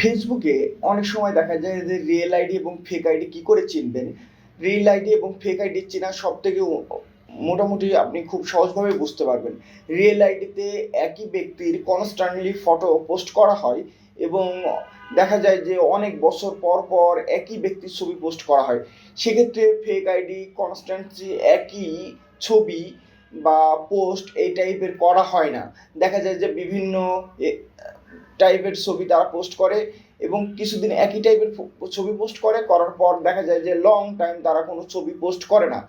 ফেসবুকে অনেক সময় দেখা যায় যে রিয়েল আইডি এবং ফেক আইডি কি করে চিনবেন? রিয়েল আইডি এবং ফেক আইডি চেনা সব থেকে মোটামুটি আপনি খুব সহজভাবে বুঝতে পারবেন। রিয়েল আইডিতে একই ব্যক্তির কনস্ট্যান্টলি ফটো পোস্ট করা হয় এবং দেখা যায় যে অনেক বছর পর পর একই ব্যক্তির ছবি পোস্ট করা হয়। সেক্ষেত্রে ফেক আইডি কনস্ট্যান্টলি একই ছবি বা পোস্ট এই টাইপের করা হয় না। দেখা যায় যে বিভিন্ন টাইপের ছবি তারা পোস্ট করে এবং কিছুদিন একই টাইপের ছবি পোস্ট করে, করার পর দেখা যায় যে লং টাইম তারা কোনো ছবি পোস্ট করে না।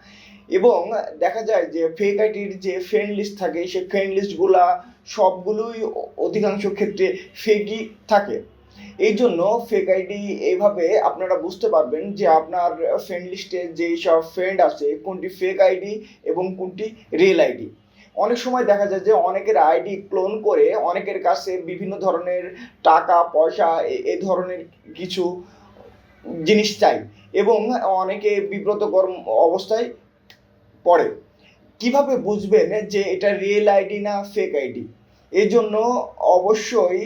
এবং দেখা যায় যে ফেক আইডির যে ফ্রেন্ড লিস্ট থাকে, সেই ফ্রেন্ড লিস্টগুলা সবগুলোই অধিকাংশ ক্ষেত্রে ফেকই থাকে। এই জন্য ফেক আইডি এইভাবে আপনারা বুঝতে পারবেন যে আপনার ফ্রেন্ড লিস্টে যেই সব ফ্রেন্ড আছে, কোনটি ফেক আইডি এবং কোনটি রিয়েল আইডি অনেক সময় দেখা যায় যে অনেকের আইডি ক্লোন করে অনেকের কাছে বিভিন্ন ধরনের টাকা, পয়সা, এ- ধরনের কিছু জিনিস চাই এবং অনেকে বিব্রতকর অবস্থায় পড়ে। কীভাবে বুঝবেন যে এটা রিয়েল আইডি না ফেক আইডি এই জন্য অবশ্যই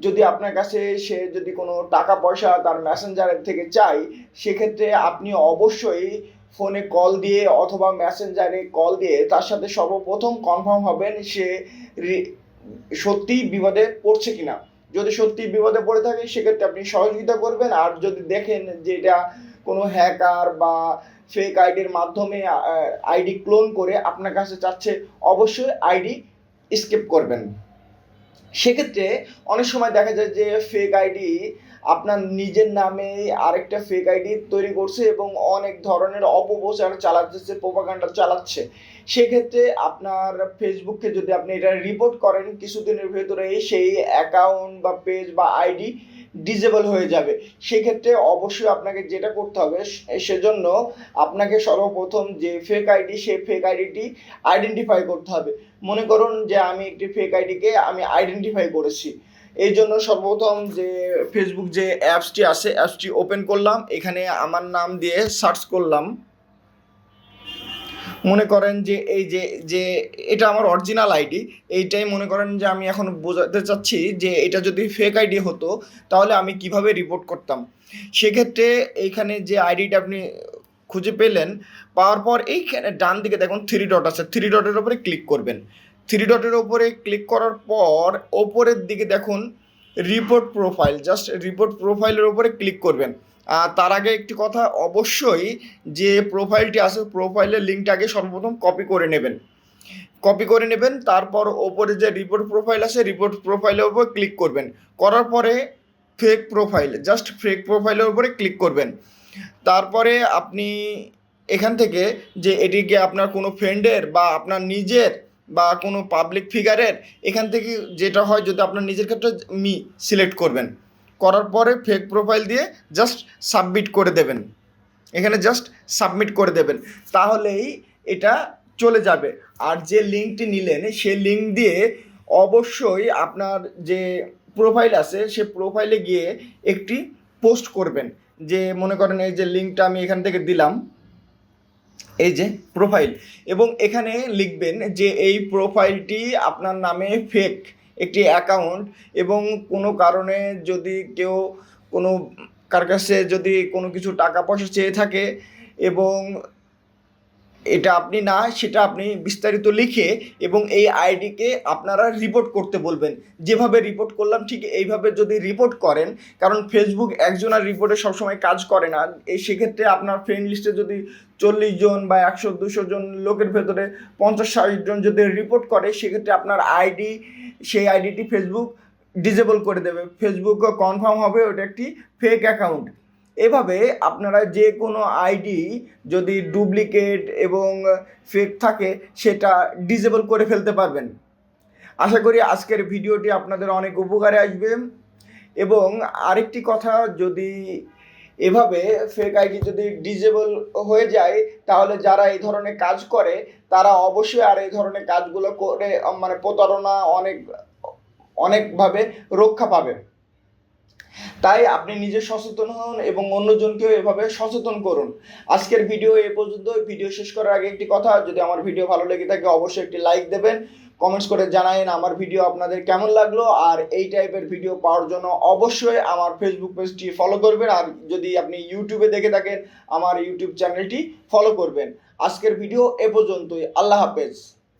যদি আপনার কাছে সে যদি কোনো টাকা, পয়সা তার মেসেঞ্জারের থেকে চাই সেক্ষেত্রে আপনি অবশ্যই ফোনে কল দিয়ে অথবা মেসেঞ্জারে কল দিয়ে তার সাথে সর্বপ্রথম কনফার্ম হবেন সে সত্যিই বিপদে পড়ছে কিনা। যদি সত্যি বিপদে পড়ে থাকে, সেক্ষেত্রে আপনি সহযোগিতা করবেন। আর যদি দেখেন যে এটা কোনো হ্যাকার বা ফেক আইডির মাধ্যমে আইডি ক্লোন করে আপনার কাছে চাচ্ছে, অবশ্যই আইডি স্কিপ করবেন। সেক্ষেত্রে অনেক সময় দেখা যায় যে ফেক আইডি আপনার নিজের নামে আরেকটা ফেক আইডি তৈরি করছে এবং অনেক ধরনের অপপ্রচার চালাচ্ছে প্রোপাগান্ডা চালাচ্ছে। সেক্ষেত্রে আপনার ফেসবুককে যদি আপনি এটা রিপোর্ট করেন, কিছুদিনের ভেতরে সেই অ্যাকাউন্ট বা পেজ বা আইডি ডিজেবল হয়ে যাবে। সেক্ষেত্রে অবশ্যই আপনাকে যেটা করতে হবে সেজন্য আপনাকে সর্বপ্রথম যে ফেক আইডি সেই ফেক আইডিটি আইডেন্টিফাই করতে হবে। মনে করুন যে আমি একটি ফেক আইডিকে আমি আইডেন্টিফাই করেছি। এই জন্য সর্বপ্রথম যে ফেসবুক যে অ্যাপসটি আছে অ্যাপসটি ওপেন করলাম। এখানে আমার নাম দিয়ে সার্চ করলাম। মনে করেন যে এই যে যে এটা আমার অরিজিনাল আইডি এইটাই মনে করেন যে আমি এখন বোঝাতে চাচ্ছি যে এটা যদি ফেক আইডি হতো, তাহলে আমি কীভাবে রিপোর্ট করতাম? সেক্ষেত্রে এইখানে যে আইডিটা আপনি খুঁজে পেলেন, পাওয়ার পর এইখানে ডান দিকে দেখুন থ্রি ডট আছে। থ্রি ডটের উপরে ক্লিক করবেন। থ্রি ডটের উপরে ক্লিক করার পর ওপরের দিকে দেখুন রিপোর্ট প্রোফাইল জাস্ট রিপোর্ট প্রোফাইলের উপরে ক্লিক করবেন। তার আগে একটি কথা অবশ্যই যে প্রোফাইলটি আছে প্রোফাইলের লিঙ্কটাকে সর্বপ্রথম কপি করে নেবেন। কপি করে নেবেন, তারপর ওপরে যে রিপোর্ট প্রোফাইল আছে রিপোর্ট প্রোফাইলের উপর ক্লিক করবেন। করার পরে ফেক প্রোফাইল জাস্ট ফেক প্রোফাইলের উপরে ক্লিক করবেন। তারপরে আপনি এখান থেকে যে এটিকে আপনার কোনো ফ্রেন্ডের বা আপনার নিজের বা কোনো পাবলিক ফিগারের এখান থেকে যেটা হয় যদি আপনার নিজের ক্ষেত্রে মি সিলেক্ট করবেন। করার পরে ফেক প্রোফাইল দিয়ে জাস্ট সাবমিট করে দেবেন। এখানে জাস্ট সাবমিট করে দেবেন। তাহলেই এটা চলে যাবে। আর যে লিঙ্কটি নিলেন, সেই লিঙ্ক দিয়ে অবশ্যই আপনার যে প্রোফাইল আছে, সে প্রোফাইলে গিয়ে একটি পোস্ট করবেন। যে মনে করেন এই যে লিঙ্কটা আমি এখান থেকে দিলাম, এই যে প্রোফাইল এবং এখানে লিখবেন যে এই প্রোফাইলটি আপনার নামে ফেক একটি অ্যাকাউন্ট এবং কোনো কারণে যদি কেউ কোনো, কার কাছে যদি কোনো কিছু টাকা পয়সা চেয়ে থাকে এবং এটা আপনি না সেটা আপনি বিস্তারিত লিখে এবং এই আইডিকে আপনারা রিপোর্ট করতে বলবেন। যেভাবে রিপোর্ট করলাম ঠিক এইভাবে যদি রিপোর্ট করেন, কারণ ফেসবুক একজনের রিপোর্টে সবসময় কাজ করে না, এই সেক্ষেত্রে আপনার ফ্রেন্ড লিস্টে যদি চল্লিশ জন বা একশো, দুশো জন লোকের ভেতরে পঞ্চাশ, ষাট জন যদি রিপোর্ট করে, সেক্ষেত্রে আপনার আইডি, সেই আইডিটি ফেসবুক ডিজেবল করে দেবে। ফেসবুক কনফার্ম হবে, ওটা একটি ফেক অ্যাকাউন্ট এভাবে আপনারা যে কোনো আইডি যদি ডুপ্লিকেট এবং ফেক থাকে, সেটা ডিজেবল করে ফেলতে পারবেন। আশা করি আজকের ভিডিওটি আপনাদের অনেক উপকারে আসবে। এবং আরেকটি কথা, যদি এভাবে ফেক আইডি যদি ডিজেবল হয়ে যায়, তাহলে যারা এই ধরনের কাজ করে, তারা অবশ্যই আর এই ধরনের কাজগুলো করে মানে প্রতারণা অনেক, অনেকভাবে রক্ষা পাবে। তাই আপনি নিজে সচেতন হন এবং অন্যজনকেও এভাবে সচেতন করুন। আজকের ভিডিও এ পর্যন্ত। ভিডিও শেষ করার আগে একটি কথা, যদি আমার ভিডিও ভালো লেগে থাকে অবশ্যই একটি লাইক দেবেন, কমেন্টস করে জানায়েন আমার ভিডিও আপনাদের কেমন লাগল, আর এই টাইপের ভিডিও পাওয়ার জন্য অবশ্যই আমার ফেসবুক পেজটি ফলো করবেন, আর যদি আপনি ইউটিউবে দেখে থাকেন, আমার ইউটিউব চ্যানেলটি ফলো করবেন। আজকের ভিডিও এ পর্যন্তই। আল্লাহ হাফেজ।